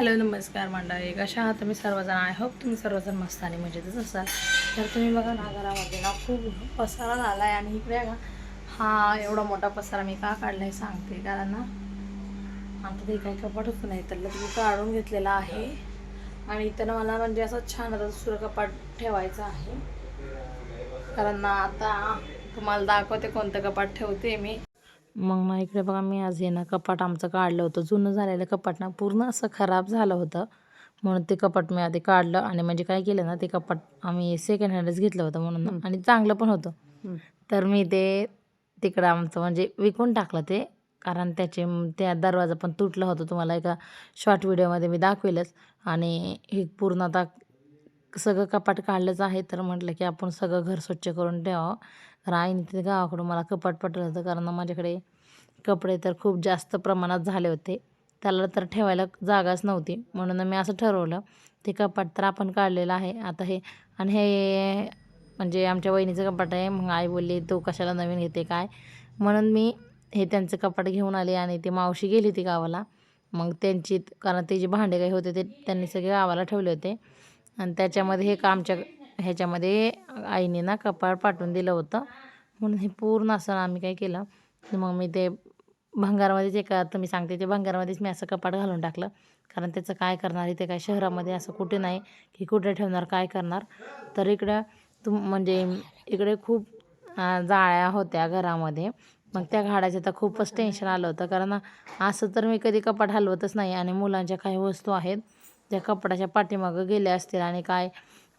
Hello नमस्कार मंडळी. कशा आहात तुम्ही सर्वजण? आय होप तुम्ही सर्वजण मस्त आणि मजेतच असाल. तर तुम्ही बघा ना घरामध्ये ना खूप पसारा झाला आहे आणि इकडे का हा एवढा मोठा पसारा मी का काढला आहे सांगते. कारण ना आता ते काही कपाट होत नाही तर तुम्ही काढून घेतलेला आहे. आणि इथं ना मला म्हणजे असं छान आता दुसरं कपाट ठेवायचं आहे. कारण ना आता तुम्हाला दाखवते कोणतं कपाट ठेवते मी. मग ना इकडे बघा मी आज हे ना कपाट आमचं काढलं होतं. जुनं झालेलं कपाट ना पूर्ण असं खराब झालं होतं. म्हणून ते कपाट मी आधी काढलं आणि म्हणजे काय केलं ना ते कपाट आम्ही सेकंड हँडच घेतलं होतं म्हणून. आणि चांगलं पण होतं. तर मी ते तिकडं आमचं म्हणजे विकून टाकलं ते. कारण त्याचे त्या दरवाजा पण तुटला होता. तुम्हाला एका शॉर्ट व्हिडिओमध्ये मी दाखवेलच. आणि हे पूर्ण आता सगळं कपाट काढलंच आहे. तर म्हटलं की आपण सगळं घर स्वच्छ करून ठेवावं. तर आईने ते गावाकडून मला कपाट पटलं होतं कारण माझ्याकडे कपडे तर खूप जास्त प्रमाणात झाले होते. त्याला तर ठेवायला जागाच नव्हती. म्हणून मी असं ठरवलं ते कपाट तर आपण काढलेलं आहे. आता हे आणि हे म्हणजे आमच्या वहिनीचं कपाट आहे. मग आई बोलली तू कशाला नवीन घेते काय? म्हणून मी हे त्यांचं कपाट घेऊन आले आणि ती मावशी गेली होती गावाला. मग त्यांची कारण ते जे भांडे काही होते ते त्यांनी सगळे गावाला ठेवले होते. आणि त्याच्यामध्ये हे का आमच्या ह्याच्यामध्ये आईने ना कपाट पाठवून दिलं होतं. म्हणून हे पूर्ण असं आम्ही काय केलं. की मग मी ते भंगारमध्येच एका तुम्ही सांगते ते भंगारमध्येच मी असं कपाट घालून टाकलं. कारण त्याचं काय करणार इथे काय शहरामध्ये असं कुठे नाही की कुठे ठेवणार काय करणार. तर इकडं तुम म्हणजे इकडे खूप जाळ्या होत्या घरामध्ये. मग त्या घाडाचं तर खूपच टेन्शन आलं होतं. कारण असं तर मी कधी कपाट हलवतच नाही. आणि मुलांच्या काही वस्तू आहेत त्या कपाटाच्या पाठीमागं गेल्या असतील आणि काय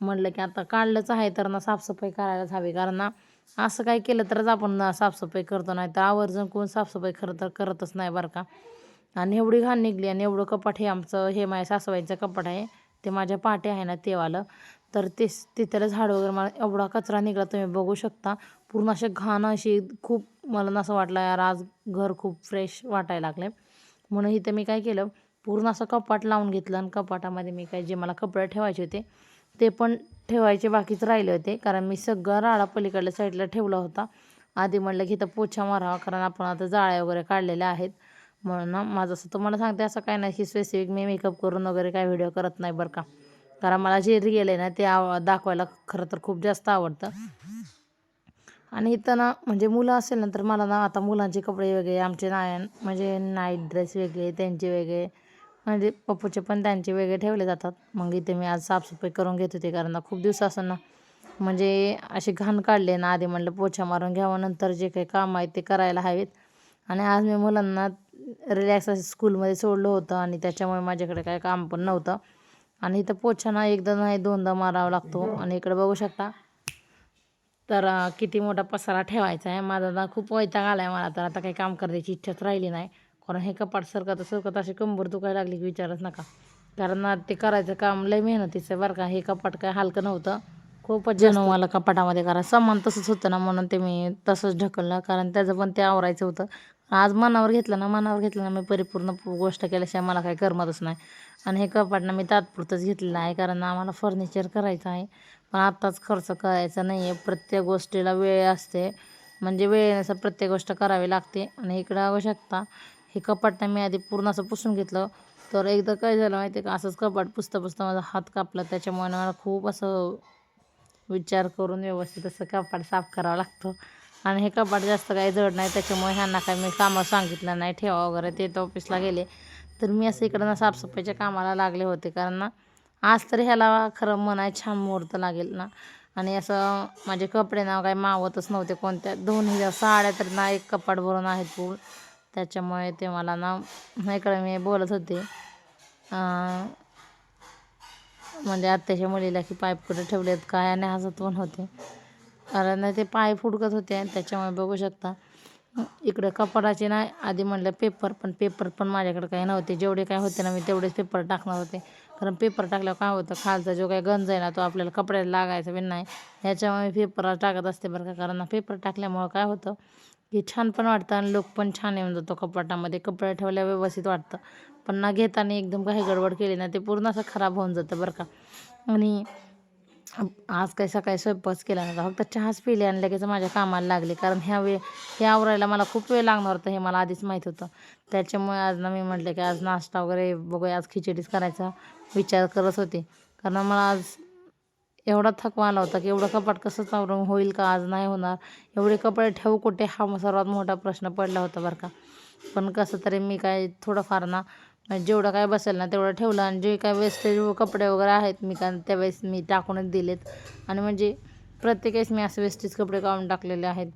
म्हणलं की आता काढलंच आहे तर ना साफसफाई करायलाच हवी. कारण ना असं काय केलं तरच आपण ना साफसफाई करतो नाही तर आवर्जून कोण साफसफाई खरं तर करतच नाही बरं का. आणि एवढी घाण निघली आणि एवढं कपाट हे आमचं हे माझ्या सासवाईचं कपाट आहे ते माझ्या पाटे आहे ना तेवालं. तर ते तिथलं झाड वगैरे मला एवढा कचरा निघाला तुम्ही बघू शकता. पूर्ण असे घाण अशी खूप मला ना असं वाटलं यार आज घर खूप फ्रेश वाटायला लागले म्हणून इथं मी काय केलं पूर्ण असं कपाट लावून घेतलं आणि कपाटामध्ये मी काय जे मला कपडे ठेवायचे होते ते पण ठेवायचे बाकीच राहिले होते कारण मी सगळं राडा पलीकडल्या साईडला ठेवला होता. आधी म्हणलं की इथं पोछा मारावा कारण आपण आता जाळ्या वगैरे काढलेल्या आहेत. म्हणून ना माझं असं तुम्हाला सांगते असं काय नाही की स्पेसिफिक मी मेकअप करून वगैरे काय व्हिडिओ करत नाही बरं का. कारण मला जे रिअल आहे ना ते आव दाखवायला खरं तर खूप जास्त आवडतं. आणि इथं ना म्हणजे मुलं असेल ना तर मला ना आता मुलांचे कपडे वेगळे आमचे नायन म्हणजे नाईट ड्रेस वेगळे त्यांचे वेगळे. म्हणजे पप्पूचे पण त्यांचे वेगळे ठेवले जातात. मग इथे मी आज साफसफाई करून घेत होते कारण खूप दिवसापासून ना म्हणजे असे घाण काढले ना आधी म्हणलं पोछा मारून घ्यावं नंतर जे काही काम आहेत ते करायला हवेत. आणि आज मी मुलांना रिलॅक्स असं स्कूलमध्ये सोडलं होतं आणि त्याच्यामुळे माझ्याकडे काय काम पण नव्हतं. आणि इथं पोछा ना एकदा नाही दोनदा मारावा लागतो. आणि इकडे बघू शकता तर किती मोठा पसारा ठेवायचा आहे. माझा ना खूप वैताग आला आहे मला तर आता काही काम करायची इच्छाच राहिली नाही. कारण हे कपाट सरकत सरकत अशी कंबर दुखायला लागली की विचारच नका. कारण ते करायचं काम लय मेहनतीचं बरं का. हे कपाट काय हलकं नव्हतं. खूपच जण मला कपाटामध्ये करा सामान तसंच होतं ना म्हणून ते मी तसंच ढकललं. कारण त्याचं पण ते आवरायचं होतं. आज मनावर घेतलं ना मनावर घेतलं ना मी परिपूर्ण गोष्ट केल्याशिवाय मला काही करमतच नाही. आणि हे कपाट ना मी तात्पुरतंच घेतलेलं आहे. कारण आम्हाला फर्निचर करायचं आहे. पण आत्ताच खर्च करायचा नाही आहे. प्रत्येक गोष्टीला वेळ असते. म्हणजे वेळेनुसार प्रत्येक गोष्ट करावी लागते. आणि इकडं बघू शकता हे कपाट ना मी आधी पूर्ण असं पुसून घेतलं. तर एकदा काय झालं माहिती आहे का? असंच कपाट पुसता पुसता माझा हात कापला. त्याच्यामुळे मला खूप असं विचार करून व्यवस्थित असं कपाट साफ करावं लागतं. आणि हे कपाट जास्त काही जड नाही. त्याच्यामुळे ह्यांना काय मी कामं सांगितलं नाही. ठेवा वगैरे. ते तर ऑफिसला गेले. तर मी असं इकडं ना साफसफाईच्या कामाला लागले होते. कारण ना आज तर ह्याला खरं मनाय छान मुहूर्त लागेल ना. आणि असं माझे कपडे ना काही मावतच नव्हते कोणत्या. दोन्ही साड्या तर ना एक कपाट भरून आहेत पूर्ण त्याच्यामुळे ते मला ना इकडं मी बोलत होते. म्हणजे आत्याच्या मुलीला की पाईप कुठे ठेवलेत काय आणि हसत पण होते. कारण ते पाय फुडकत होते आणि त्याच्यामुळे बघू शकता. इकडे कपाडाचे ना आधी म्हणलं पेपर पण पेपर पण माझ्याकडे काही नव्हते. जेवढे काय होते ना मी तेवढेच पेपर टाकणार होते. कारण पेपर टाकल्यावर काय होतं खालचा जो काही गंज आहे ना तो आपल्याला कपड्याला लागायचा पण नाही. ह्याच्यामुळे पेपर टाकत असते बरं का. कारण पेपर टाकल्यामुळं काय होतं की छान पण वाटतं आणि लोक पण छान येऊन जातो म्हणजे कपाटामध्ये कपडे ठेवल्या व्यवस्थित वाटतं. पण ना घेताना एकदम काही गडबड केली ना ते पूर्ण असं खराब होऊन जातं बरं का. आणि आज काही सकाळी स्वयंपाक केला नव्हता फक्त चहाच पिले आणि लगेच माझ्या कामाला लागले. कारण ह्या वेळ हे आवरायला मला खूप वेळ लागणार होता हे मला आधीच माहीत होतं. त्याच्यामुळे आज ना मी म्हटलं की आज नाश्ता वगैरे बघूया. आज खिचडीच करायचा विचार करत होते. कारण मला आज एवढा थकवा आला होता की एवढं कपाट कसं चावरून होईल का आज नाही होणार? एवढे कपडे ठेवू कुठे? हा सर्वात मोठा प्रश्न पडला होता बरं का. पण कसं तरी मी काय थोडंफार ना म्हणजे जेवढं काय बसेल ना तेवढं ठेवलं आणि जे काय वेस्टेज कपडे वगैरे आहेत मी काय त्यावेळेस मी टाकूनच दिलेत. आणि म्हणजे प्रत्येक वेळेस मी असे वेस्टेज कपडे काढून टाकलेले आहेत.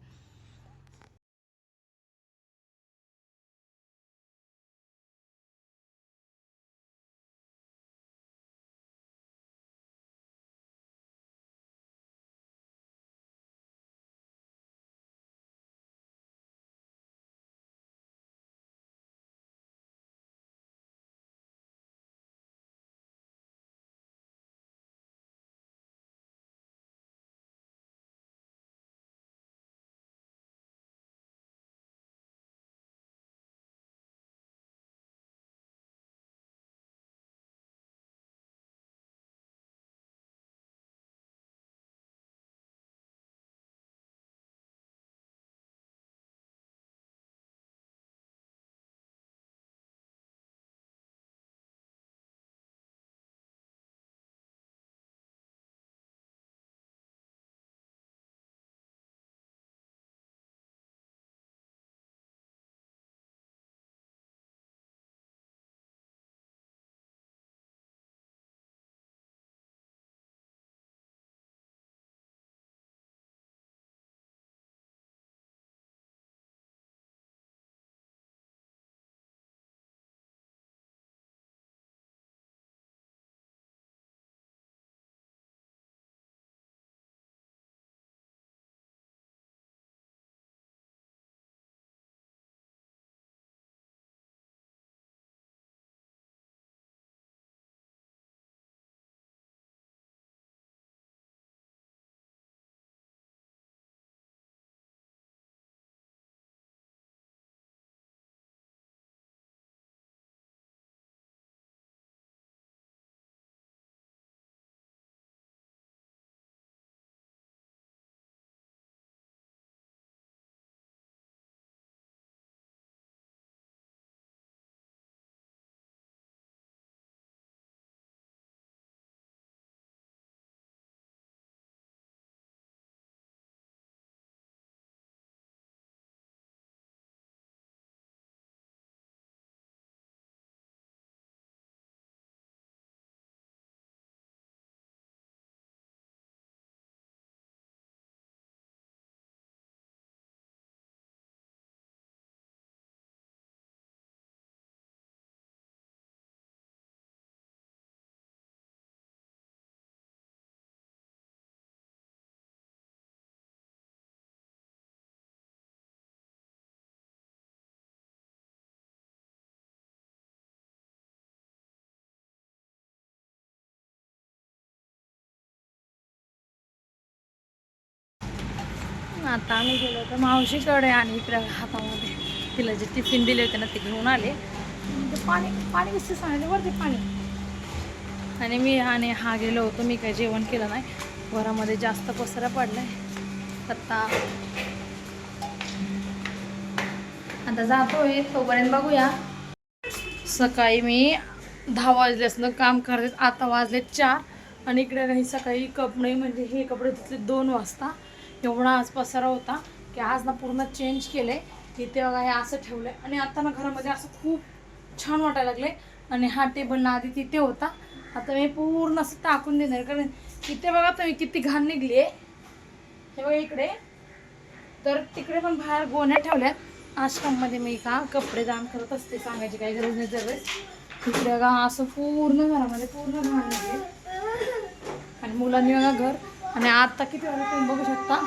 आता आम्ही गेलो होतो मावशीकडे आणि इकडे हातामध्ये तिला जे टिफिन दिले होते ना ते घेऊन आले. ते पाणी पाणी कसं सांगितलं वरती पाणी. आणि मी आणि हा गेलो होतो मी काही जेवण केलं नाही. घरामध्ये जास्त पसरा पडलाय. आता आता जातोय तोपर्यंत बघूया. सकाळी मी दहा वाजल्यापासून काम करते आता वाजले चार. आणि इकडे काही सकाळी कपडे म्हणजे हे कपडे तिथले दोन वाजता. एवढा आज पसारा होता की आज ना पूर्ण चेंज केले. इथे बघा हे असं ठेवलंय. आणि आता ना घरामध्ये असं खूप छान वाटायला लागले आणि हा टेबल ना आधी तिथे होता. आता मी पूर्ण असं टाकून देणार कारण इथे बघा तुम्ही किती घाण निघली आहे हे बघा इकडे. तर तिकडे पण बाहेर गोण्या ठेवल्यात. आश्रममध्ये मी का कपडे दान करत असते सांगायची काही गरज नाही दरवेळेस तिकडे बघा असं पूर्ण घरामध्ये पूर्ण घाण निघले आणि मुलांनी बघा घर आणि आत्ता किती वाजता तुम्ही बघू शकता?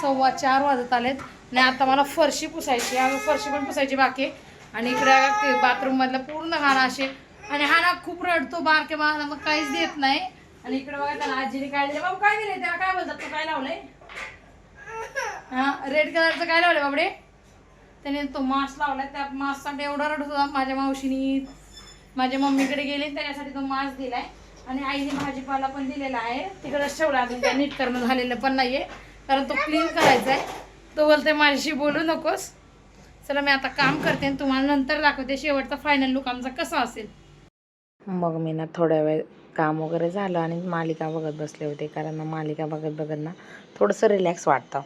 सव्वा चार वाजत आलेत. आणि आता मला फरशी पुसायची अगं फरशी पण पुसायची बाकी आणि इकडे बाथरूममधलं पूर्ण घाण असे. आणि हा ना खूप रडतो बारके मला मग काहीच देत नाही. आणि इकडे बघा त्याला आजीने काय दिले बाबू काय दिले त्याला? काय बोलतात? तू काय लावलंय? हा रेड कलरचं काय लावलंय बाबडे? त्याने तो मास्क लावलाय. त्या मास्कसाठी एवढा रडत होता माझ्या मावशीनी. माझ्या मम्मीकडे गेले त्याच्यासाठी तो मास्क दिलाय. आणि आईने भाजीपाला पण दिलेला आहे. तिकडंच ठेवला अजून नीट करणं झालेलं पण नाहीये. कारण तो क्लीन करायचा आहे. तो बोलते माझ्याशी बोलू नकोस. चला मी आता काम करते आणि तुम्हाला नंतर दाखवते. शेवटचा फायनल लुक आमचा कसा असेल. मग मी ना थोड्या वेळ काम वगैरे झालं आणि मालिका बघत बसले होते. कारण ना मालिका बघत बघत ना थोडंसं रिलॅक्स वाटतं.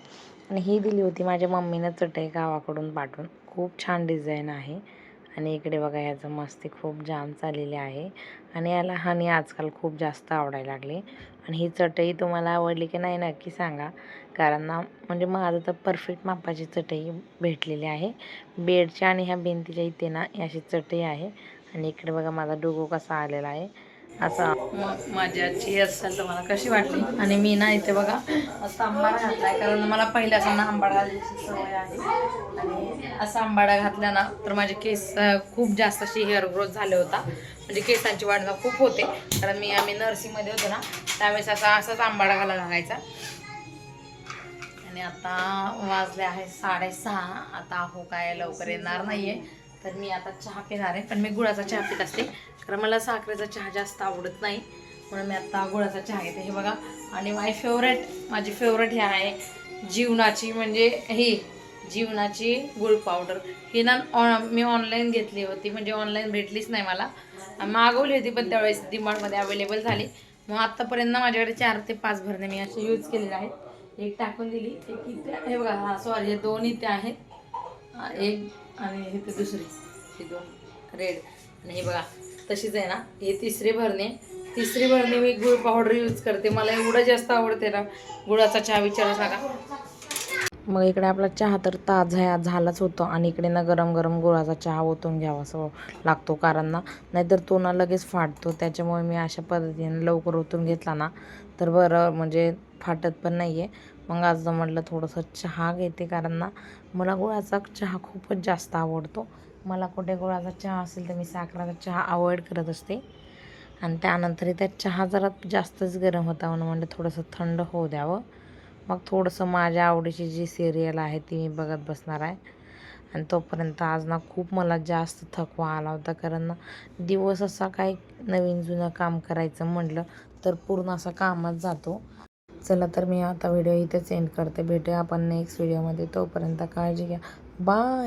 आणि ही दिली होती माझ्या मम्मीनं चटई गावाकडून पाठवून. खूप छान डिझाईन आहे. आणि इकडे बघा ह्याचं मस्ती खूप जाम चाललेली आहे. आणि याला हनी आजकाल खूप जास्त आवडायला लागली. आणि ही चटई तुम्हाला आवडली की नाही नक्की सांगा. कारण ना म्हणजे माझं तर परफेक्ट मापाची चटई भेटलेली आहे. बेडच्या आणि ह्या भिंतीच्या इथे ना अशी चटई आहे. आणि इकडे बघा माझा डोगो कसा आलेला आहे. असा मग माझी आजची तर मला कशी वाटली? आणि मी ना इथे बघा असा आंबाडा घातलाय. कारण मला पहिल्यापासून आंबाडा घालायची सवय आहे आणि असा आंबाडा घातला ना तर माझे केस खूप जास्त अशी हेअर ग्रोथ झाले होता. म्हणजे केसांची वाढ खूप होते. कारण मी आम्ही नर्सिंगमध्ये होतो ना त्यावेळेस असा असाच आंबाडा घालायला लागायचा. आणि आता वाजले आहे साडेसहा. आता हो काय लवकर येणार नाहीये. तर मी आता चहा पिणार आहे पण मी गुळाचा चहा पित असते. कारण मला साखरेचा चहा जास्त आवडत नाही. म्हणून मी आता गुळाचा चहा घेते. हे बघा आणि माय फेवरेट माझी फेवरेट हे आहे जीवनाची म्हणजे ही जीवनाची गुळ पावडर ही ना ऑ मी ऑनलाईन घेतली होती म्हणजे ऑनलाईन भेटलीच नाही मला. मागवली होती पण त्यावेळेस डिमांडमध्ये अवेलेबल झाली. मग आत्तापर्यंत ना माझ्याकडे चार ते पाच भरणे मी असे यूज केलेले आहेत. एक टाकून दिली एक इथे हे बघा हा सॉरी हे दोन इथे आहेत. एक आणि हे ते दुसरी हे दोन रेड आणि हे बघा तशीच आहे ना? हे तिसरी भरणी. तिसरी भरणी मी गुळ पावडर यूज करते. मला एवढं जास्त आवडते ना गुळाचा चहा विचारू नका मग इकडे आपला चहा तर ताजा झालाच होतो. आणि इकडे ना गरम गरम गुळाचा चहा ओतून घ्यावा असं लागतो कारण ना नाहीतर तो ना लगेच फाटतो. त्याच्यामुळे मी अशा पद्धतीने लवकर ओतून घेतला ना. तर बरं म्हणजे फाटत पण नाही आहे मग आज म्हटलं थोडंसं चहा घेते कारण ना मला गुळाचा चहा खूपच जास्त आवडतो. मला कुठे गुळाचा चहा असेल तर मी साखराचा चहा अवॉइड करत असते. आणि त्यानंतर त्या चहा जरा जास्तच गरम होता म्हणून म्हणलं थोडंसं थंड होऊ द्यावं. मग थोडंसं माझ्या आवडीची जी सिरियल आहे ती मी बघत बसणार आहे. आणि तोपर्यंत आज ना खूप मला जास्त थकवा आला होता कारण ना दिवस असा काही नवीन जुनं काम करायचं म्हटलं तर पूर्ण असा कामात जातो. चला तर मी आता व्हिडिओ इथेच एंड करते. भेटूया आपण नेक्स्ट व्हिडिओमध्ये तोपर्यंत काळजी घ्या. बाय